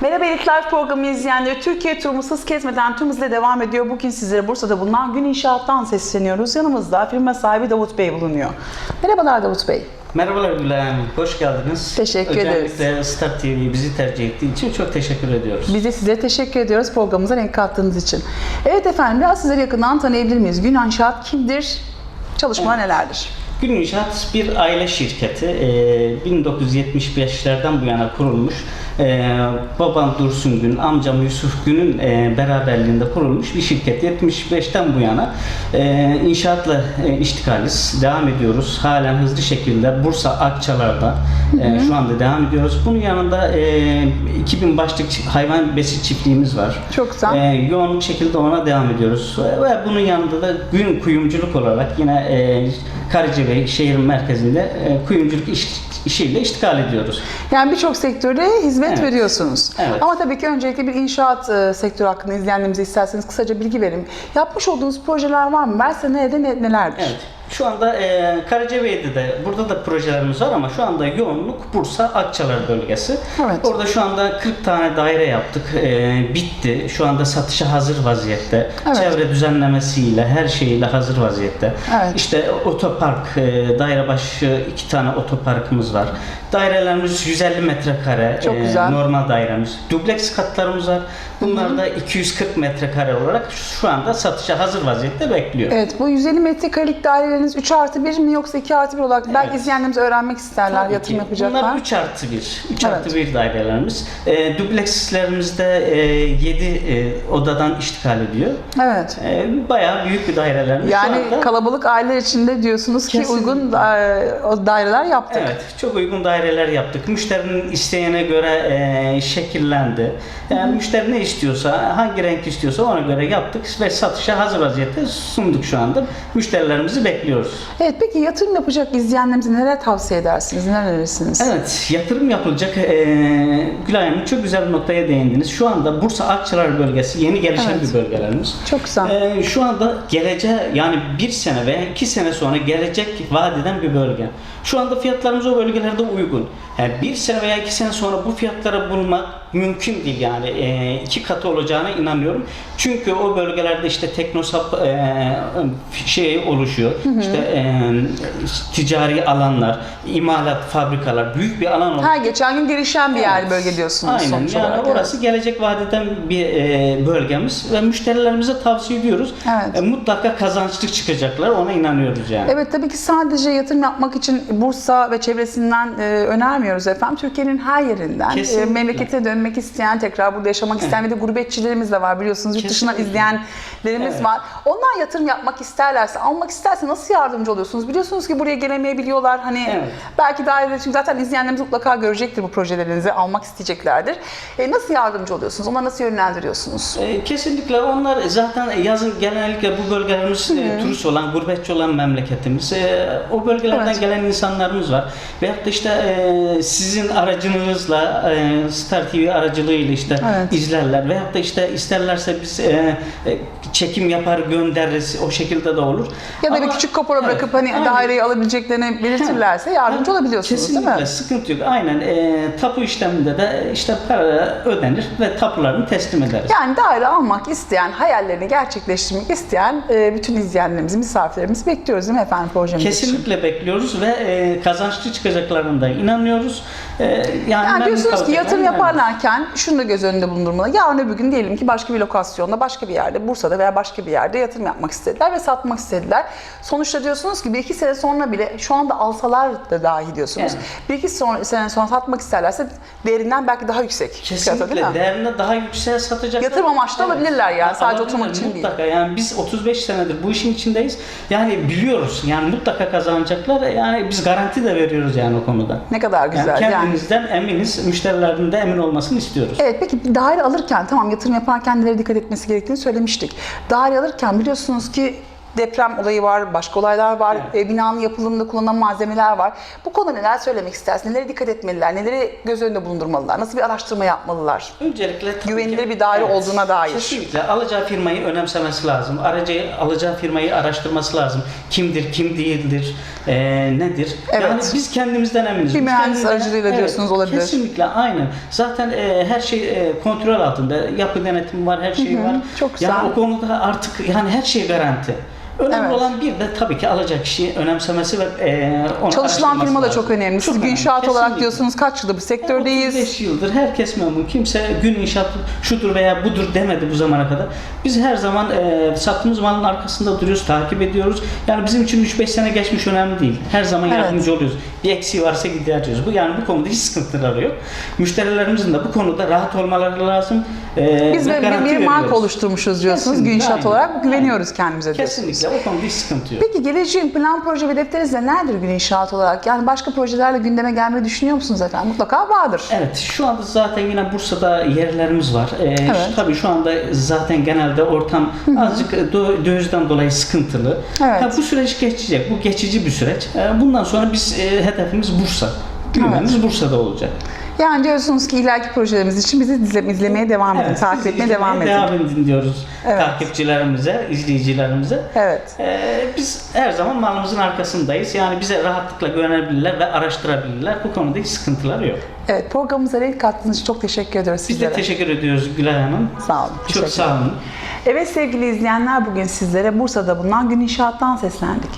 Merhaba Elitler programı izleyenleri. Türkiye turumuz hız kesmeden tüm hızla devam ediyor. Bugün sizlere Bursa'da bulunan Gün İnşaat'tan sesleniyoruz. Yanımızda firma sahibi Davut Bey bulunuyor. Merhabalar Davut Bey. Merhabalar Gülay Hanım, hoş geldiniz. Teşekkür Özellikle Star TV bizi tercih ettiği için çok teşekkür ediyoruz. Biz de size teşekkür ediyoruz programımıza renk kattığınız için. Evet efendim biraz sizleri yakından tanıyabilir miyiz? Gün İnşaat kimdir? Çalışmalar nelerdir? Gün İnşaat bir aile şirketi. Ee, 1975'lerden bu yana kurulmuş. Ee, babam Dursun Gün, amcam Yusuf Gün'ün e, beraberliğinde kurulmuş bir şirket. 75'ten bu yana e, inşaatla e, iştikaliz. Devam ediyoruz. Halen hızlı şekilde Bursa Akçalar'da e, şu anda devam ediyoruz. Bunun yanında e, 2000 başlık hayvan besi çiftliğimiz var. Çok güzel. E, yoğun şekilde ona devam ediyoruz. Ve, ve bunun yanında da gün kuyumculuk olarak yine e, Karacabey şehir merkezinde e, kuyumculuk iş, işiyle iştikal ediyoruz. Yani birçok sektörde hizmet Evet. veriyorsunuz. Evet. Ama tabii ki öncelikle bir inşaat e, sektörü hakkında izleyenlerimize isterseniz kısaca bilgi verin. Yapmış olduğunuz projeler var mı? Verse nerede ne, nelerdir? Evet. Şu anda e, Karacabey'de de burada da projelerimiz var ama şu anda yoğunluk Bursa Akçalar bölgesi. Evet. Orada şu anda 40 tane daire yaptık. E, bitti. Şu anda satışa hazır vaziyette. Evet. Çevre düzenlemesiyle her şeyiyle hazır vaziyette. Evet. İşte otopark, e, daire başı iki tane otoparkımız var. Dairelerimiz 150 metrekare. Çok e, güzel. Normal dairemiz. Dubleks katlarımız var. Bunlar da 240 metrekare olarak şu anda satışa hazır vaziyette bekliyor. Evet bu 150 metrekarelik daireleriniz 3 artı 1 mi yoksa 2 artı 1 olarak belki Evet. izleyenlerimiz öğrenmek isterler, Tabii yatırım ki. yapacaklar. Bunlar 3 artı 1. 3 Evet. artı 1 dairelerimiz. E, duplekslerimizde e, 7 e, odadan iştikal ediyor. Evet. E, bayağı büyük bir dairelerimiz. Yani Şu anda- kalabalık aileler içinde diyorsunuz ki Kesinlikle. uygun da- o daireler yaptık. Evet, çok uygun daireler yaptık. Müşterinin isteğine göre e, şekillendi. Yani müşteri ne istiyorsa, hangi renk istiyorsa ona göre yaptık ve satışa hazır vaziyette sunduk şu anda. Müşterilerimizi bekliyoruz. Evet peki yatırım yapacak izleyenlerimize neler tavsiye edersiniz, neler önerirsiniz? Evet, yatırım yapılacak. E, Gülay Hanım çok güzel bir noktaya değindiniz. Şu anda Bursa Akçalar bölgesi yeni gelişen Evet. bir bölgelerimiz. Çok güzel. Ee, şu anda geleceğe yani bir sene veya iki sene sonra gelecek vadeden bir bölge. Şu anda fiyatlarımız o bölgelerde uygun. Yani bir sene veya iki sene sonra bu fiyatları bulmak mümkün değil yani Ee, iki katı olacağına inanıyorum. Çünkü o bölgelerde işte teknosap e, şey oluşuyor. İşte e, ticari alanlar, imalat fabrikalar büyük bir alan oluşuyor. Her geçen gün gelişen bir yer Evet. bölge diyorsunuz Aynen. sonuç yani olarak. orası gelecek vadeden bir e, bölgemiz ve müşterilerimize tavsiye ediyoruz. Evet. E, mutlaka kazançlı çıkacaklar. Ona inanıyoruz yani. Evet tabii ki sadece yatırım yapmak için Bursa ve çevresinden e, önermiyoruz efendim. Türkiye'nin her yerinden e, Kesinlikle. memlekete dönmek isteyen, tekrar burada yaşamak isteyen ve de gurbetçilerimiz de var biliyorsunuz. Yurt dışından Kesinlikle. izleyenlerimiz var. Onlar yatırım yapmak isterlerse, almak isterse nasıl yardımcı oluyorsunuz? Biliyorsunuz ki buraya gelemeyebiliyorlar. Hani Evet. belki daire çünkü zaten izleyenlerimiz mutlaka görecektir bu projelerinizi, almak isteyeceklerdir. E, nasıl yardımcı oluyorsunuz? Onları nasıl yönlendiriyorsunuz? E, kesinlikle onlar zaten yazın genellikle bu bölgelerimiz e, turist olan, gurbetçi olan memleketimiz. E, o bölgelerden Evet. gelen insanlarımız var. Veyahut da işte e, sizin aracınızla, e, Star TV aracılığıyla işte Evet. izlerler. Veyahut da işte isterlerse biz e, e, çekim yapar göndeririz. O şekilde de olur. Ya da bir Ama- küçük kapora Evet, bırakıp hani aynen. daireyi alabileceklerini belirtirlerse yardımcı olabiliyorsunuz Kesinlikle değil mi? sıkıntı yok. Aynen e, tapu işleminde de işte para ödenir ve tapularını teslim ederiz. Yani daire almak isteyen, hayallerini gerçekleştirmek isteyen e, bütün izleyenlerimizi, misafirlerimizi bekliyoruz değil mi efendim projemiz için? Kesinlikle bekliyoruz ve e, kazançlı çıkacaklarına inanıyoruz. E, yani Yani diyorsunuz ki yatırım yaparlarken şunu da göz önünde bulundurmalı. Yarın öbür gün diyelim ki başka bir lokasyonda, başka bir yerde, Bursa'da veya başka bir yerde yatırım yapmak istediler ve satmak istediler. Sonuçta diyorsunuz ki bir iki sene sonra bile şu anda alsalar da dahi diyorsunuz. Evet. Bir iki son- sene sonra satmak isterlerse değerinden belki daha yüksek. fiyata, Kesinlikle değil mi? değerine daha yükseğe satacaklar. Yatırım amaçlı alabilirler yani, sadece oturmak için değil. Mutlaka yani biz 35 senedir bu işin içindeyiz. Yani biliyoruz yani mutlaka kazanacaklar. Yani biz garanti de veriyoruz yani o konuda. Ne kadar güzel. Yani yani. kendimizden eminiz, müşterilerin de emin olmasını istiyoruz. Evet peki daire alırken tamam yatırım yaparken nelere dikkat etmesi gerektiğini söylemiştik. Daire alırken biliyorsunuz ki deprem olayı var, başka olaylar var, Evet. e, binanın yapılımında kullanılan malzemeler var. Bu konuda neler söylemek istersin? Nelere dikkat etmeliler? Neleri göz önünde bulundurmalılar? Nasıl bir araştırma yapmalılar? Öncelikle Güvenilir ki- bir daire olduğuna dair. Kesinlikle alacağı firmayı önemsemesi lazım. Aracı alacağı firmayı araştırması lazım. Kimdir, kim değildir. E, nedir? Evet. Yani biz kendimizden eminiz. Bir mühendis aracılığıyla diyorsunuz, olabilir. Kesinlikle aynen. Zaten e, her şey e, kontrol altında. Yapı denetimi var, her şey var. çok güzel. Yani o konuda artık yani her şey garanti. Önemli Evet. olan bir de tabii ki alacak kişiyi önemsemesi ve e, onu Çalışılan firma da çok önemli. Siz Çok gün önemli, inşaat olarak kesinlikle. diyorsunuz kaç yıldır bu sektördeyiz. 35 yıldır herkes memnun. Kimse gün inşaat şudur veya budur demedi bu zamana kadar. Biz her zaman e, sattığımız malın arkasında duruyoruz, takip ediyoruz. Yani bizim için 3-5 sene geçmiş önemli değil. Her zaman Evet. yardımcı oluyoruz. Bir eksiği varsa gideriyoruz. Bu yani bu konuda hiç sıkıntıları yok. Müşterilerimizin de bu konuda rahat olmaları lazım. E, Biz ve bir, bir, bir marka oluşturmuşuz diyorsunuz Kesinlikle, aynen. olarak güveniyoruz kendimize diyorsunuz. Kesinlikle. O konuda hiç sıkıntı yok. Peki geleceğin plan proje hedefleriniz nelerdir gün inşaat olarak? Yani başka projelerle gündeme gelmeyi düşünüyor musunuz efendim? Mutlaka vardır. Evet, şu anda zaten yine Bursa'da yerlerimiz var. Ee, Evet. Tabii şu anda zaten genelde ortam azıcık dö- dövizden dolayı sıkıntılı. Evet. Ha, bu süreç geçecek, bu geçici bir süreç. Ee, bundan sonra biz e, hedefimiz Bursa. Büyümemiz Bursa'da olacak. Yani diyorsunuz ki ileriki projelerimiz için bizi izle- izlemeye devam edin, Evet, takip etmeye devam edin. Devam edin diyoruz Evet. takipçilerimize, izleyicilerimize. Evet. Ee, biz her zaman malımızın arkasındayız. Yani bize rahatlıkla güvenebilirler ve araştırabilirler. Bu konuda hiç sıkıntıları yok. Evet programımıza renk kattığınız için çok teşekkür ediyoruz Biz sizlere. de teşekkür ediyoruz Gülay Hanım. Sağ olun. Çok teşekkür sağ olun. Evet sevgili izleyenler bugün sizlere Bursa'da bulunan Gün İnşaat'tan seslendik.